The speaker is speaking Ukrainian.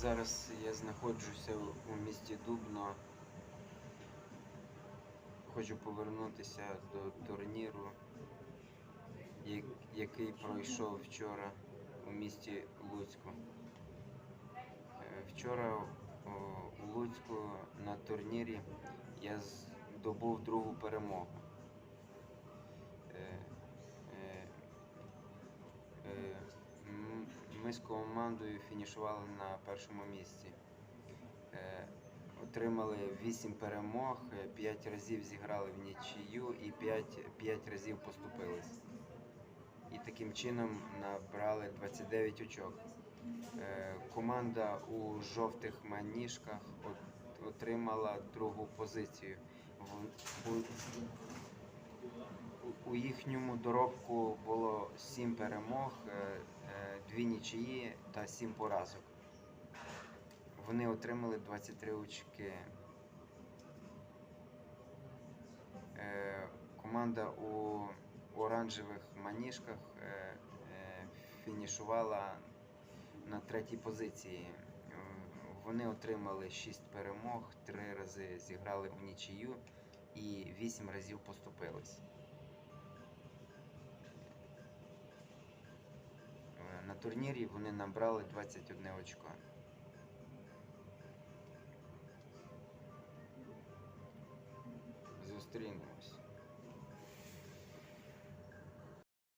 Зараз я знаходжуся у місті Дубно. Хочу повернутися до турніру, який пройшов вчора у місті Луцьку. Е, Вчора у Луцьку на турнірі я здобув другу перемогу. Ми з командою фінішували на першому місці. Е, Отримали 8 перемог, 5 разів зіграли в нічию і 5, 5 разів поступились. І таким чином набрали 29 очок. Е, Команда у жовтих маніжках отримала другу позицію. У- їхньому доробку було 7 перемог, 2 нічиї та 7 поразок. Вони отримали 23 очки. Е, Команда у оранжевих маніжках е, е, фінішувала на третій позиції. Е, Вони отримали 6 перемог, 3 рази зіграли у нічию і 8 разів поступились. Турнірі вони набрали 21 очко. Зустрінемось.